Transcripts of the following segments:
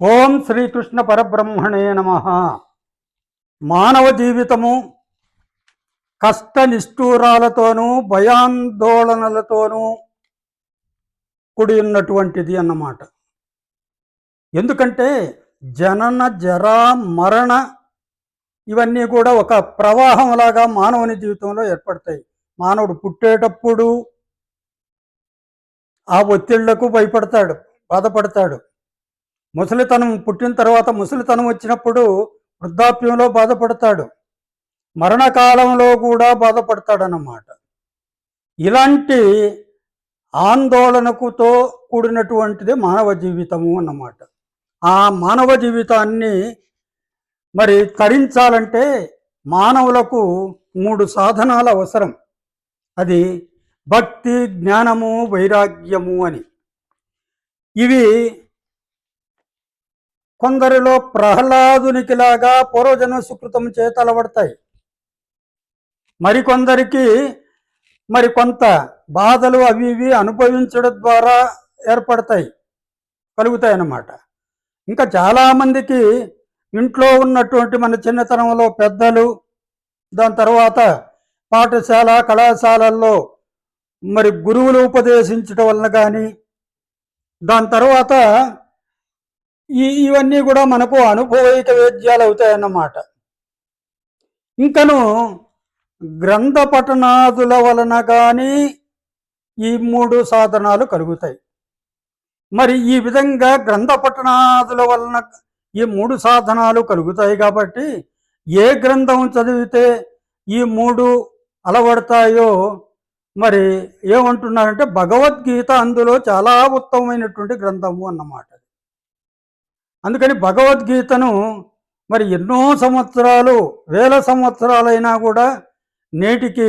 ఓం శ్రీకృష్ణ పరబ్రహ్మణే నమ. మానవ జీవితము కష్ట నిష్ఠూరాలతోనూ భయాందోళనలతోనూ కూడి ఉన్నటువంటిది అన్నమాట. ఎందుకంటే జనన జరా మరణ ఇవన్నీ కూడా ఒక ప్రవాహంలాగా మానవుని జీవితంలో ఏర్పడతాయి. మానవుడు పుట్టేటప్పుడు ఆ ఒత్తిళ్ళకు భయపడతాడు బాధపడతాడు. ముసలితనం పుట్టిన తర్వాత ముసలితనం వచ్చినప్పుడు వృద్ధాప్యంలో బాధపడతాడు. మరణకాలంలో కూడా బాధపడతాడన్నమాట. ఇలాంటి ఆందోళనకుతో కూడినటువంటిది మానవ జీవితము అన్నమాట. ఆ మానవ జీవితాన్ని మరి తరించాలంటే మానవులకు మూడు సాధనాలు అవసరం. అది భక్తి జ్ఞానము వైరాగ్యము అని. ఇవి కొందరిలో ప్రహ్లాదునికిలాగా పూర్వజన్మ సుకృతం చేత అలవడతాయి. మరికొందరికి మరి కొంత బాధలు అవి ఇవి అనుభవించడం ద్వారా ఏర్పడతాయి కలుగుతాయి అన్నమాట ఇంకా చాలామందికి ఇంట్లో ఉన్నటువంటి మన చిన్నతనంలో పెద్దలు దాని తర్వాత పాఠశాల కళాశాలల్లో మరి గురువులు ఉపదేశించడం వలన కానీ దాని తర్వాత ఈ ఇవన్నీ కూడా మనకు అనుభవైక వేద్యాలు అవుతాయన్నమాట. ఇంకను గ్రంథ పఠనాదుల వలన కానీ ఈ మూడు సాధనాలు కలుగుతాయి. మరి ఈ విధంగా గ్రంథ పఠనాదుల వలన ఈ మూడు సాధనాలు కలుగుతాయి కాబట్టి ఏ గ్రంథం చదివితే ఈ మూడు అలవడతాయో మరి ఏమంటున్నారంటే భగవద్గీత అందులో చాలా ఉత్తమమైనటువంటి గ్రంథము అన్నమాట. అందుకని భగవద్గీతను మరి ఎన్నో సంవత్సరాలు వేల సంవత్సరాలైనా కూడా నేటికి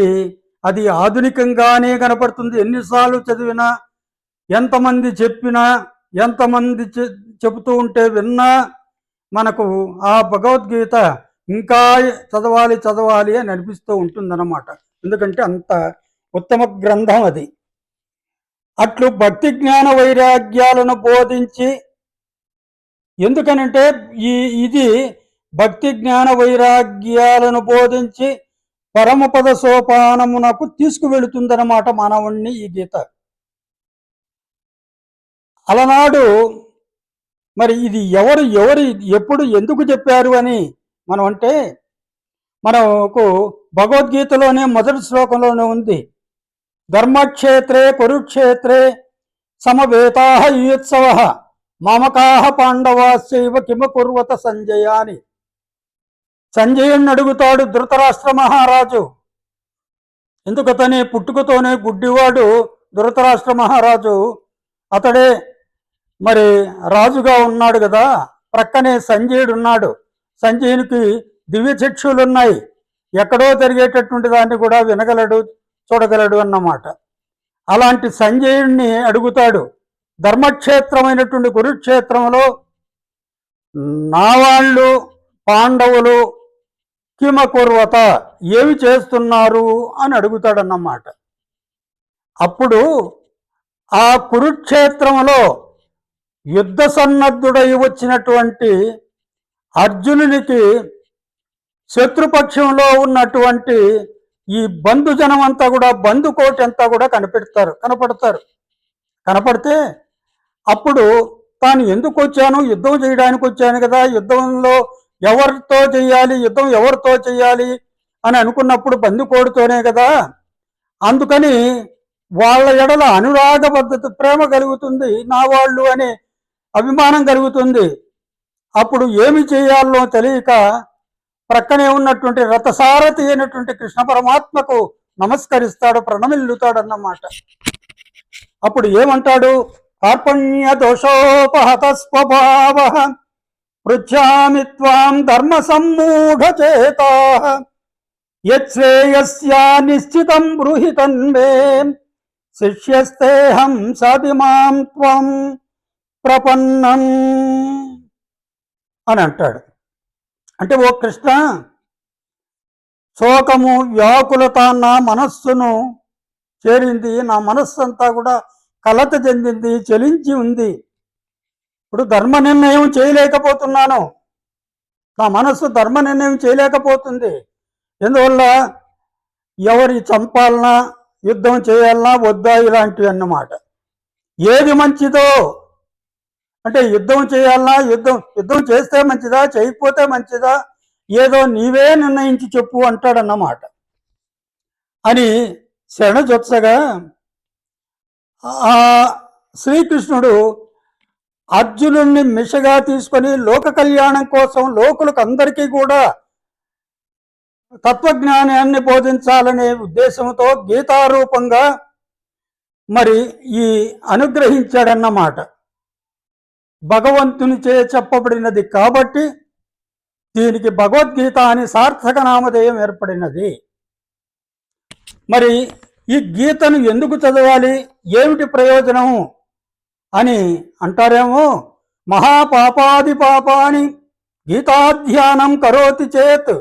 అది ఆధునికంగానే కనపడుతుంది. ఎన్నిసార్లు చదివినా ఎంతమంది చెప్పినా ఎంతమంది చె- చెబుతూ ఉంటే విన్నా మనకు ఆ భగవద్గీత ఇంకా చదవాలి చదవాలి అని అనిపిస్తూ ఉంటుందన్నమాట. ఎందుకంటే అంత ఉత్తమ గ్రంథం అది. అట్లు భక్తి జ్ఞాన వైరాగ్యాలను బోధించి ఎందుకనంటే ఈ ఇది భక్తి జ్ఞాన వైరాగ్యాలను బోధించి పరమపద సోపానమునకు తీసుకువెళుతుందన్నమాట మానవుణ్ణి ఈ గీత. అలనాడు మరి ఇది ఎవరు ఎవరు ఎప్పుడు ఎందుకు చెప్పారు అని మనం అంటే మనకు భగవద్గీతలోనే మొదటి శ్లోకంలోనే ఉంది. ధర్మక్షేత్రే కురుక్షేత్రే సమవేతా యుత్సవ మమకాహ పాండవాశైవ కిమ కుర్వత సంజయ అని సంజయుణ్ణి అడుగుతాడు ధృతరాష్ట్ర మహారాజు. ఎందుకతని పుట్టుకతోనే గుడ్డివాడు ధృతరాష్ట్ర మహారాజు? అతడే మరి రాజుగా ఉన్నాడు కదా ప్రక్కనే సంజయుడు ఉన్నాడు సంజయునికి దివ్య చక్షులు ఉన్నాయి ఎక్కడో జరిగేటటువంటి దాన్ని కూడా వినగలడు చూడగలడు అన్నమాట. అలాంటి సంజయుణ్ణి అడుగుతాడు. ధర్మక్షేత్రమైనటువంటి కురుక్షేత్రంలో నావాళ్ళు పాండవులు కిమకుర్వత ఏమి చేస్తున్నారు అని అడుగుతాడన్నమాట. అప్పుడు ఆ కురుక్షేత్రంలో యుద్ధ సన్నద్ధుడై వచ్చినటువంటి అర్జునునికి శత్రుపక్షంలో ఉన్నటువంటి ఈ బంధుజనం అంతా కూడా బంధుకోటి అంతా కూడా కనిపెడతారు కనపడతారు. కనపడితే అప్పుడు తాను ఎందుకు వచ్చాను? యుద్ధం చేయడానికి వచ్చాను కదా. యుద్ధంలో ఎవరితో చేయాలి? యుద్ధం ఎవరితో చేయాలి? అని అనుకున్నప్పుడు బంధుకోడితోనే కదా. అందుకని వాళ్ళ ఎడల అనురాగ పద్ధతి ప్రేమ కలుగుతుంది నా వాళ్ళు అనే అభిమానం కలుగుతుంది. అప్పుడు ఏమి చేయాలో తెలియక ప్రక్కనే ఉన్నటువంటి రథసారథి అయినటువంటి కృష్ణ పరమాత్మకు నమస్కరిస్తాడు ప్రణమిల్లుతాడు అన్నమాట అప్పుడు ఏమంటాడు? కార్పణ్య దోషోపహత స్వభావ పృచ్ఛామి త్వాం ధర్మ సమ్మూఢచేత చేతా నిశ్చితం బ్రూహి తన్మే శిష్యస్తేహం సతిమాం త్వం ప్రపన్నం అని అంటాడు. అంటే ఓ కృష్ణ శోకము వ్యాకులత నా మనస్సును చేరింది. నా మనస్సు అంతా కూడా కలత చెందింది చెలించి ఉంది. ఇప్పుడు ధర్మ నిర్ణయం చేయలేకపోతున్నాను. నా మనస్సు ధర్మ నిర్ణయం చేయలేకపోతుంది. ఎందువల్ల? ఎవరి చంపాలనా యుద్ధం చేయాలనా వద్దా ఇలాంటివి అన్నమాట. ఏది మంచిదో? అంటే యుద్ధం చేయాలనా యుద్ధం యుద్ధం చేస్తే మంచిదా చేయకపోతే మంచిదా? ఏదో నీవే నిర్ణయించి చెప్పు అంటాడన్నమాట. అని శరణజొత్సగా ఆ శ్రీకృష్ణుడు అర్జునుడిని మిషగా తీసుకొని లోక కళ్యాణం కోసం లోకులకు అందరికీ కూడా తత్వజ్ఞానాన్ని బోధించాలనే ఉద్దేశంతో గీతారూపంగా మరి ఈ అనుగ్రహించాడన్నమాట. భగవంతుని చే చెప్పబడినది కాబట్టి దీనికి భగవద్గీత అని సార్థక నామధేయం ఏర్పడినది. మరి ఈ గీతను ఎందుకు చదవాలి? ఏమిటి ప్రయోజనము? అని అంటారేమో మహాపాపాది పాపాని గీతాధ్యానం కరోతి చేత్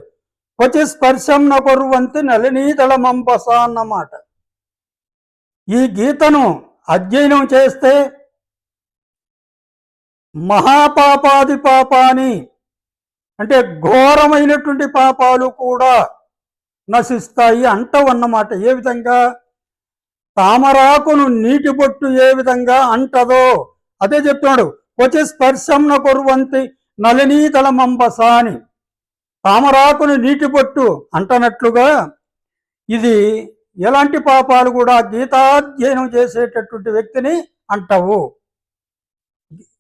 క్వచి స్పర్శం న కుర్వంతి నలినీదళమంబస అన్నమాట. ఈ గీతను అధ్యయనం చేస్తే మహాపాపాది పాపాని అంటే ఘోరమైనటువంటి పాపాలు కూడా నశిస్తాయి అంటవన్నమాట. ఏ విధంగా? తామరాకును నీటి బొట్టు ఏ విధంగా అంటదో అదే చెప్తున్నాడు. వచ్చి స్పర్శం న కుర్వంతి నలినీతలమంబస అని తామరాకును నీటి బొట్టు అంటనట్లుగా ఇది ఎలాంటి పాపాలు కూడా గీతాధ్యయనం చేసేటటువంటి వ్యక్తిని అంటవు.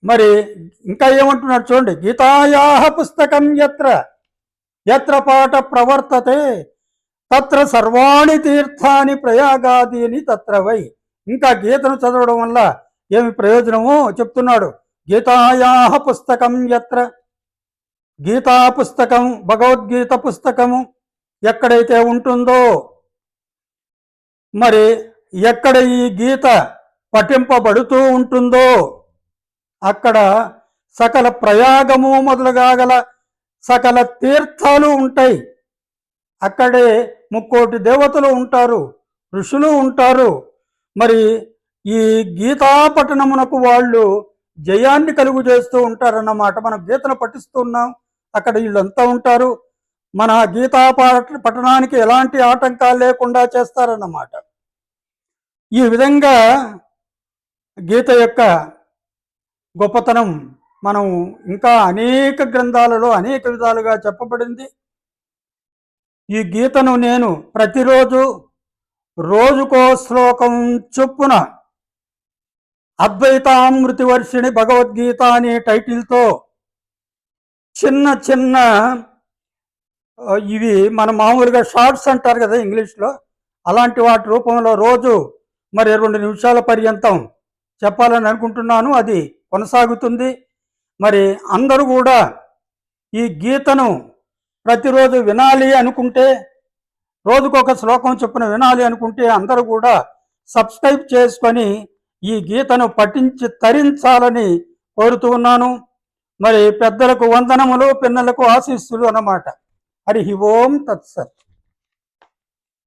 మరి ఇంకా ఏమంటున్నాడు చూడండి. గీతాయాహ పుస్తకం ఎత్ర ఎత్ర పాఠ ప్రవర్తతే తత్ర సర్వాణి తీర్థాని ప్రయాగాదీని తత్ర వై. ఇంకా గీతను చదవడం వల్ల ఏమి ప్రయోజనమో చెప్తున్నాడు. గీతాయాహ పుస్తకం ఎత్ర గీతా పుస్తకం భగవద్గీత పుస్తకము ఎక్కడైతే ఉంటుందో మరి ఎక్కడ ఈ గీత పఠింపబడుతూ ఉంటుందో అక్కడ సకల ప్రయాగము మొదలుగా గల సకల తీర్థాలు ఉంటాయి. అక్కడే ముక్కోటి దేవతలు ఉంటారు ఋషులు ఉంటారు. మరి ఈ గీతా వాళ్ళు జయాన్ని కలుగు చేస్తూ ఉంటారన్నమాట. మనం గీతను పఠిస్తున్నాం అక్కడ వీళ్ళంతా ఉంటారు. మన గీతా పాఠ పఠనానికి ఎలాంటి ఆటంకాలు లేకుండా చేస్తారన్నమాట. ఈ విధంగా గీత యొక్క గొప్పతనం మనం ఇంకా అనేక గ్రంథాలలో అనేక విధాలుగా చెప్పబడింది. ఈ గీతను నేను ప్రతిరోజు రోజుకో శ్లోకం చొప్పున అద్వైతామృతి వర్షిణి భగవద్గీత అనే టైటిల్తో చిన్న చిన్న ఇవి మన మామూలుగా షార్ట్స్ అంటారు కదా ఇంగ్లీష్లో అలాంటి వాటి రూపంలో రోజు మరి రెండు నిమిషాల పర్యంతం చెప్పాలని అనుకుంటున్నాను. అది కొనసాగుతుంది. మరి అందరూ కూడా ఈ గీతను ప్రతిరోజు వినాలి అనుకుంటే రోజుకొక శ్లోకం చొప్పున వినాలి అనుకుంటే అందరూ కూడా సబ్స్క్రైబ్ చేసుకొని ఈ గీతను పఠించి తరించాలని కోరుతూ ఉన్నాను. మరి పెద్దలకు వందనములు పిన్నలకు ఆశీస్సులు అన్నమాట. హరి ఓం తత్సత్.